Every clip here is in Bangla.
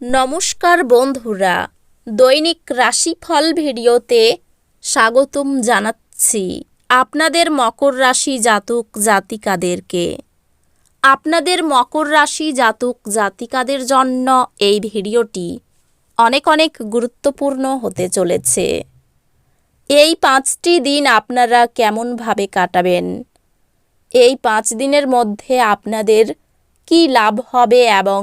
নমস্কার বন্ধুরা, দৈনিক রাশিফল ভিডিওতে স্বাগতম জানাচ্ছি আপনাদের মকর রাশি জাতক জাতিকাদেরকে। আপনাদের মকর রাশি জাতক জাতিকাদের জন্য এই ভিডিওটি অনেক অনেক গুরুত্বপূর্ণ হতে চলেছে। এই পাঁচটি দিন আপনারা কেমনভাবে কাটাবেন? এই পাঁচ দিনের মধ্যে আপনাদের কি লাভ হবে এবং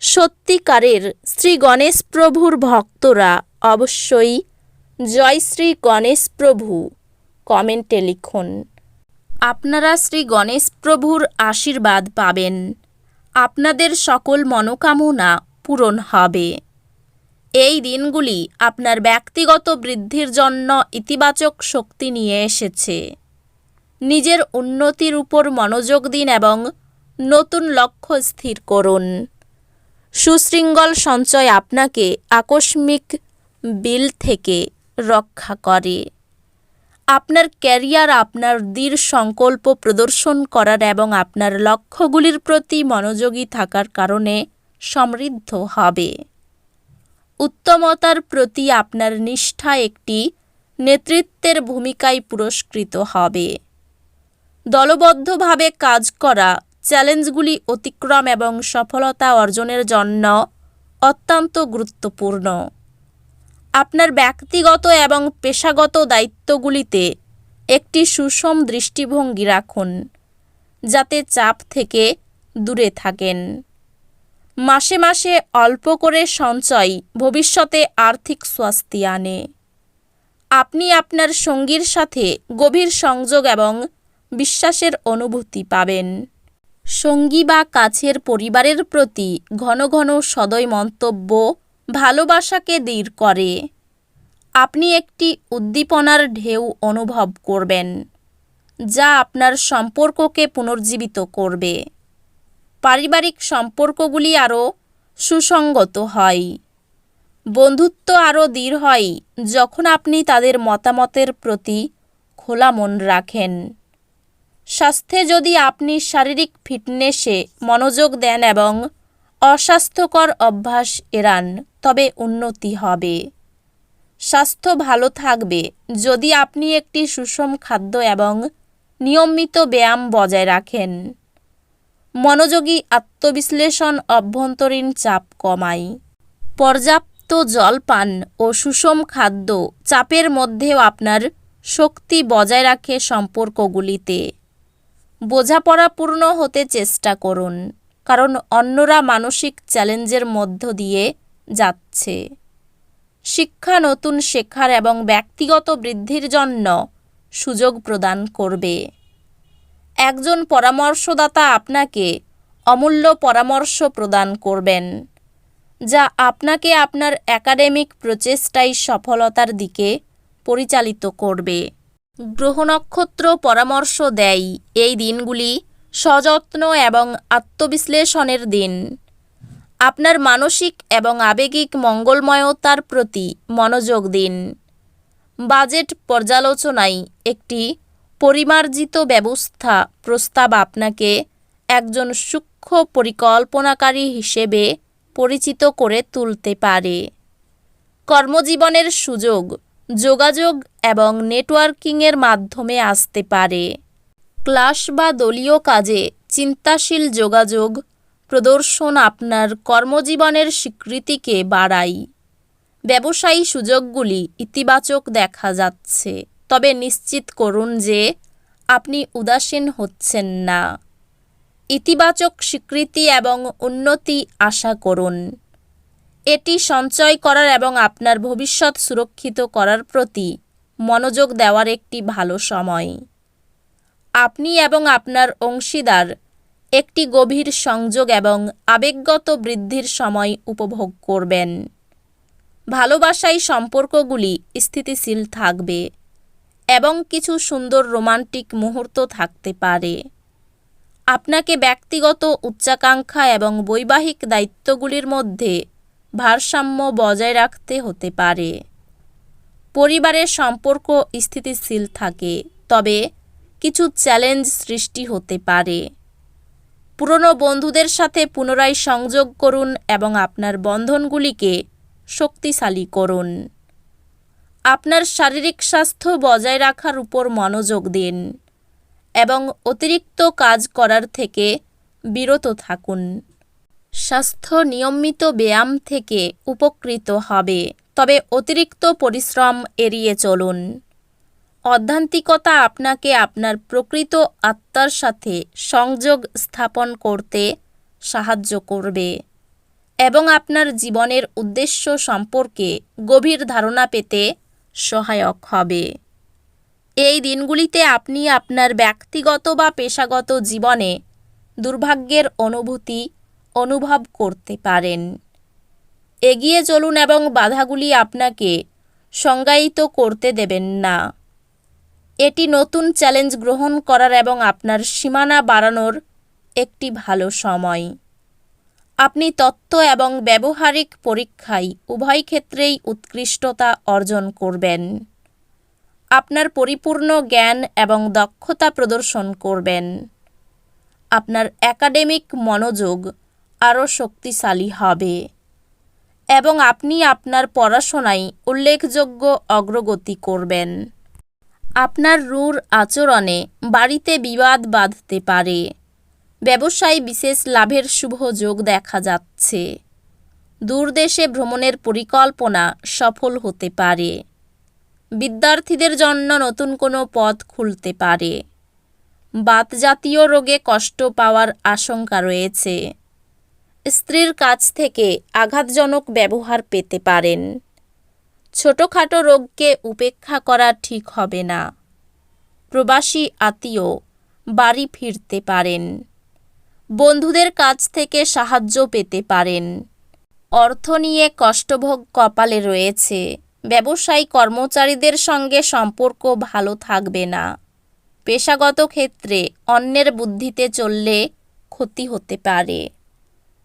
সত্যিকারের শ্রী গণেশ প্রভুর ভক্তরা অবশ্যই জয় শ্রী গণেশ প্রভু কমেন্টে লিখুন। আপনারা শ্রী গণেশ প্রভুর আশীর্বাদ পাবেন। আপনাদের সকল মনোকামনা পূরণ হবে। এই দিনগুলি আপনার ব্যক্তিগত বৃদ্ধির জন্য ইতিবাচক শক্তি নিয়ে এসেছে। নিজের উন্নতির উপর মনোযোগ দিন এবং নতুন লক্ষ্য স্থির করুন। সুশৃঙ্খল সঞ্চয় আপনাকে আকস্মিক বিল থেকে রক্ষা করে। আপনার ক্যারিয়ার, আপনার দৃঢ় সংকল্প প্রদর্শন করার এবং আপনার লক্ষ্যগুলির প্রতি মনোযোগী থাকার কারণে সমৃদ্ধ হবে। উত্তমতার প্রতি আপনার নিষ্ঠা একটি নেতৃত্বের ভূমিকায় পুরস্কৃত হবে। দলবদ্ধভাবে কাজ করা চ্যালেঞ্জগুলি অতিক্রম এবং সফলতা অর্জনের জন্য অত্যন্ত গুরুত্বপূর্ণ। আপনার ব্যক্তিগত এবং পেশাগত দায়িত্বগুলিতে একটি সুষম দৃষ্টিভঙ্গি রাখুন, যাতে চাপ থেকে দূরে থাকেন। মাসে মাসে অল্প করে সঞ্চয় ভবিষ্যতে আর্থিক স্বস্তি আনে। আপনি আপনার সঙ্গীর সাথে গভীর সংযোগ এবং বিশ্বাসের অনুভূতি পাবেন। সঙ্গী বা কাছের পরিবারের প্রতি ঘন ঘন সদয় মন্তব্য ভালোবাসাকে দৃঢ় করে। আপনি একটি উদ্দীপনার ঢেউ অনুভব করবেন, যা আপনার সম্পর্ককে পুনর্জীবিত করবে। পারিবারিক সম্পর্কগুলি আরও সুসংগত হয়। বন্ধুত্ব আরও দৃঢ় হয় যখন আপনি তাদের মতামতের প্রতি খোলা মন রাখেন। স্বাস্থ্যে যদি আপনি শারীরিক ফিটনেসে মনোযোগ দেন এবং অস্বাস্থ্যকর অভ্যাস এড়ান, তবে উন্নতি হবে। স্বাস্থ্য ভালো থাকবে যদি আপনি একটি সুষম খাদ্য এবং নিয়মিত ব্যায়াম বজায় রাখেন। মনোযোগী আত্মবিশ্লেষণ অভ্যন্তরীণ চাপ কমায় পর্যাপ্ত জল পান ও সুষম খাদ্য চাপের মধ্যেও আপনার শক্তি বজায় রাখে সম্পর্কগুলিতে। বোঝাপড়াপূর্ণ হতে চেষ্টা করুন, কারণ অন্যরা মানসিক চ্যালেঞ্জের মধ্য দিয়ে যাচ্ছে। শিক্ষা নতুন শেখার এবং ব্যক্তিগত বৃদ্ধির জন্য সুযোগ প্রদান করবে। একজন পরামর্শদাতা আপনাকে অমূল্য পরামর্শ প্রদান করবেন, যা আপনাকে আপনার একাডেমিক প্রচেষ্টায় সফলতার দিকে পরিচালিত করবে। গ্রহ নক্ষত্র পরামর্শ দেয় এই দিনগুলি সযত্ন এবং আত্মবিশ্লেষণের দিন। আপনার মানসিক এবং আবেগিক মঙ্গলময়তার প্রতি মনোযোগ দিন। বাজেট পর্যালোচনায় একটি পরিমার্জিত ব্যবস্থা প্রস্তাব আপনাকে একজন সূক্ষ্ম পরিকল্পনাকারী হিসেবে পরিচিত করে তুলতে পারে। কর্মজীবনের সুযোগ যোগাযোগ এবং নেটওয়ার্কিংয়ের মাধ্যমে আসতে পারে। ক্লাস বা দলীয় কাজে চিন্তাশীল যোগাযোগ প্রদর্শন আপনার কর্মজীবনের স্বীকৃতিকে বাড়াই ব্যবসায়ী সুযোগগুলি ইতিবাচক দেখা যাচ্ছে। তবে নিশ্চিত করুন যে আপনি উদাসীন হচ্ছেন না। ইতিবাচক স্বীকৃতি এবং উন্নতি আশা করুন। এটি সঞ্চয় করার এবং আপনার ভবিষ্যৎ সুরক্ষিত করার প্রতি মনোযোগ দেওয়ার একটি ভালো সময়। আপনি এবং আপনার অংশীদার একটি গভীর সংযোগ এবং আবেগগত বৃদ্ধির সময় উপভোগ করবেন। ভালোবাসায় সম্পর্কগুলি স্থিতিশীল থাকবে এবং কিছু সুন্দর রোমান্টিক মুহূর্ত থাকতে পারে। আপনাকে ব্যক্তিগত উচ্চাকাঙ্ক্ষা এবং বৈবাহিক দায়িত্বগুলির মধ্যে ভারসাম্য বজায় রাখতে হতে পারে। পরিবারের সম্পর্ক স্থিতিশীল থাকে, তবে কিছু চ্যালেঞ্জ সৃষ্টি হতে পারে। পুরনো বন্ধুদের সাথে পুনরায় সংযোগ করুন এবং আপনার বন্ধনগুলিকে শক্তিশালী করুন। আপনার শারীরিক স্বাস্থ্য বজায় রাখার উপর মনোযোগ দিন এবং অতিরিক্ত কাজ করার থেকে বিরত থাকুন। স্বাস্থ্য নিয়মিত ব্যায়াম থেকে উপকৃত হবে। তবে অতিরিক্ত পরিশ্রম এড়িয়ে চলুন। অধ্যান্তিকতা আপনাকে আপনার প্রকৃত আত্মার সাথে সংযোগ স্থাপন করতে সাহায্য করবে এবং আপনার জীবনের উদ্দেশ্য সম্পর্কে গভীর ধারণা পেতে সহায়ক হবে। এই দিনগুলিতে আপনি আপনার ব্যক্তিগত বা পেশাগত জীবনে দুর্ভাগ্যের অনুভূতি অনুভব করতে পারেন। এগিয়ে চলুন এবং বাধাগুলি আপনাকে সংজ্ঞায়িত করতে দেবেন না। এটি নতুন চ্যালেঞ্জ গ্রহণ করার এবং আপনার সীমানা বাড়ানোর একটি ভালো সময়। আপনি তত্ত্ব এবং ব্যবহারিক পরীক্ষায় উভয় ক্ষেত্রেই উৎকৃষ্টতা অর্জন করবেন। আপনার পরিপূর্ণ জ্ঞান এবং দক্ষতা প্রদর্শন করবেন। আপনার একাডেমিক মনোযোগ আরও শক্তিশালী হবে। এবং আপনি আপনার পড়াশোনায় উল্লেখযোগ্য অগ্রগতি করবেন। আপনার রূঢ় আচরণে বাড়িতে বিবাদ বাঁধতে পারে। ব্যবসায় বিশেষ লাভের শুভ যোগ দেখা যাচ্ছে। দূরদেশে ভ্রমণের পরিকল্পনা সফল হতে পারে। বিদ্যার্থীদের জন্য নতুন কোনো পথ খুলতে পারে। বাতজাতীয় রোগে কষ্ট পাওয়ার আশঙ্কা রয়েছে। স্ত্রীর কাছ থেকে আঘাতজনক ব্যবহার পেতে পারেন। ছোটোখাটো রোগকে উপেক্ষা করা ঠিক হবে না। প্রবাসী আত্মীয় বাড়ি ফিরতে পারেন। বন্ধুদের কাছ থেকে সাহায্য পেতে পারেন। অর্থ নিয়ে কষ্টভোগ কপালে রয়েছে। ব্যবসায়ী কর্মচারীদের সঙ্গে সম্পর্ক ভালো থাকবে না। পেশাগত ক্ষেত্রে অন্যের বুদ্ধিতে চললে ক্ষতি হতে পারে।